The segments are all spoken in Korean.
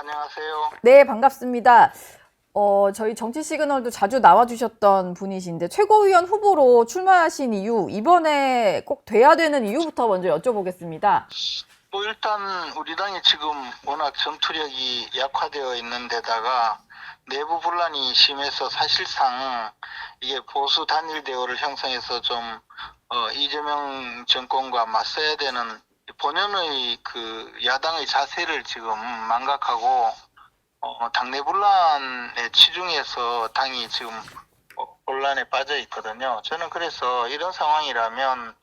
안녕하세요. 네, 반갑습니다. 어, 저희 정치 시그널도 자주 나와주셨던 분이신데 최고위원 후보로 출마하신 이유, 이번에 꼭 돼야 되는 이유부터 먼저 여쭤보겠습니다. 뭐 일단 우리 당이 지금 워낙 전투력이 약화되어 있는 데다가 내부 분란이 심해서 사실상 이게 보수 단일 대우를 형성해서 좀 어, 이재명 정권과 맞서야 되는 본연의 그 야당의 자세를 지금 망각하고 어, 당내 분란에 치중해서 당이 지금 어, 혼란에 빠져 있거든요. 저는 그래서 이런 상황이라면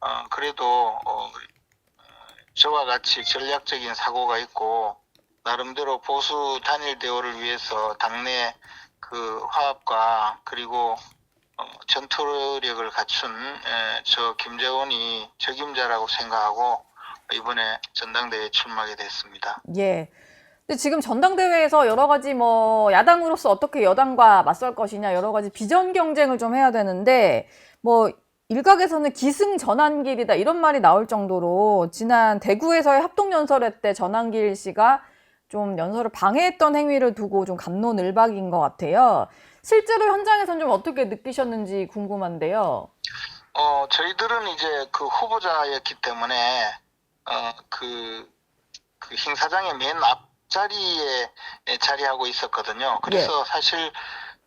어, 그래도 어, 저와 같이 전략적인 사고가 있고 나름대로 보수 단일 대우를 위해서 당내 그 화합과 그리고 어, 전투력을 갖춘 에, 저 김재원이 적임자라고 생각하고 이번에 전당대회에 출마하게 됐습니다. 예. 근데 지금 전당대회에서 여러 가지 뭐 야당으로서 어떻게 여당과 맞설 것이냐 여러 가지 비전 경쟁을 좀 해야 되는데 뭐 일각에서는 기승 전환길이다 이런 말이 나올 정도로 지난 대구에서의 합동 연설회 때 전환길 씨가 좀 연설을 방해했던 행위를 두고 좀 감론을박인 것 같아요. 실제로 현장에서는 좀 어떻게 느끼셨는지 궁금한데요. 어, 저희들은 이제 그 후보자였기 때문에, 어, 그, 그 행사장의 맨 앞자리에 자리하고 있었거든요. 그래서 사실,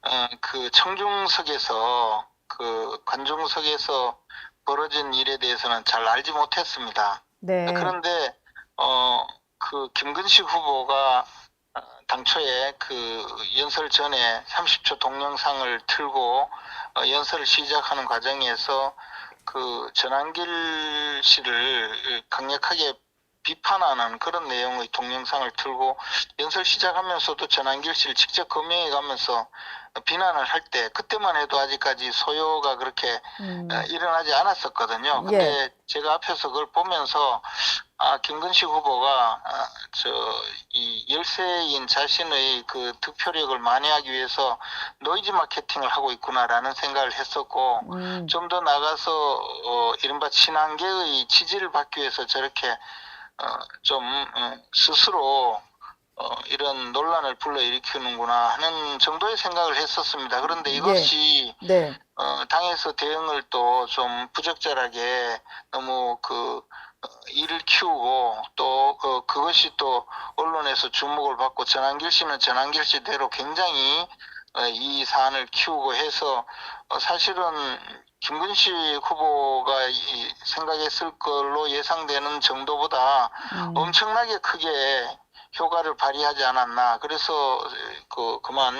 어, 그 청중석에서, 그 관중석에서 벌어진 일에 대해서는 잘 알지 못했습니다. 네. 그런데, 어, 그 김근식 후보가 어, 당초에 그 연설 전에 30초 동영상을 틀고 어, 연설을 시작하는 과정에서 그 전한길 씨를 강력하게 비판하는 그런 내용의 동영상을 틀고 연설 시작하면서도 전한길 씨를 직접 검명해 가면서 비난을 할 때 그때만 해도 아직까지 소요가 그렇게 음, 어, 일어나지 않았었거든요. 근데 제가 앞에서 그걸 보면서 아 김근식 후보가 아, 저이 열세인 자신의 그 득표력을 만회하기 위해서 노이즈 마케팅을 하고 있구나라는 생각을 했었고 음, 좀더 나가서 어, 이른바 친한계의 지지를 받기 위해서 저렇게 어, 좀 어, 스스로 어, 이런 논란을 불러일으키는구나 하는 정도의 생각을 했었습니다. 그런데 이것이 네. 어, 당에서 대응을 또 좀 부적절하게 너무 그 어, 일을 키우고 또 그, 그것이 또 언론에서 주목을 받고 전한길 씨는 전한길 씨대로 굉장히 어, 이 사안을 키우고 해서 어, 사실은 김근식 후보가 이 생각했을 걸로 예상되는 정도보다 음, 엄청나게 크게 효과를 발휘하지 않았나. 그래서 그 그만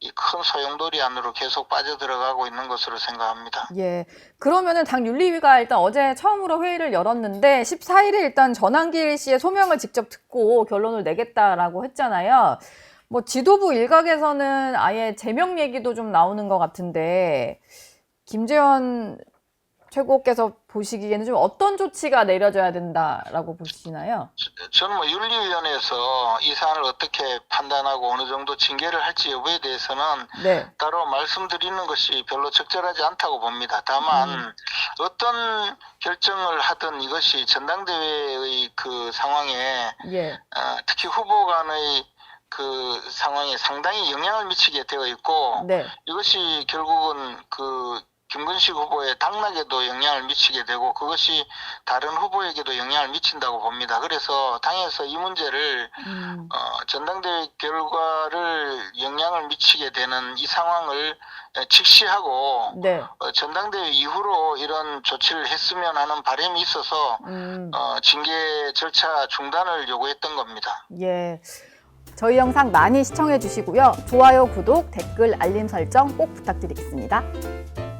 이 큰 소용돌이 안으로 계속 빠져 들어가고 있는 것으로 생각합니다. 예. 그러면은 당 윤리위가 일단 어제 처음으로 회의를 열었는데 14일에 일단 전한길 씨의 소명을 직접 듣고 결론을 내겠다라고 했잖아요. 뭐 지도부 일각에서는 아예 제명 얘기도 좀 나오는 것 같은데 김재현 최고께서 보시기에는 좀 어떤 조치가 내려져야 된다라고 보시나요? 저는 뭐 윤리위원회에서 이 사안을 어떻게 판단하고 어느 정도 징계를 할지 여부에 대해서는 네. 따로 말씀드리는 것이 별로 적절하지 않다고 봅니다. 다만 음. 어떤 결정을 하든 이것이 전당대회의 그 상황에 예. 어, 특히 후보 간의 그 상황에 상당히 영향을 미치게 되어 있고 네. 이것이 결국은 그 김근식 후보의 당락에도 영향을 미치게 되고 그것이 다른 후보에게도 영향을 미친다고 봅니다. 그래서 당에서 이 문제를 음, 어, 전당대회 결과를 영향을 미치게 되는 이 상황을 에, 직시하고 네. 어, 전당대회 이후로 이런 조치를 했으면 하는 바람이 있어서 음, 어, 징계 절차 중단을 요구했던 겁니다. 예. 저희 영상 많이 시청해 주시고요. 좋아요, 구독, 댓글, 알림 설정 꼭 부탁드리겠습니다.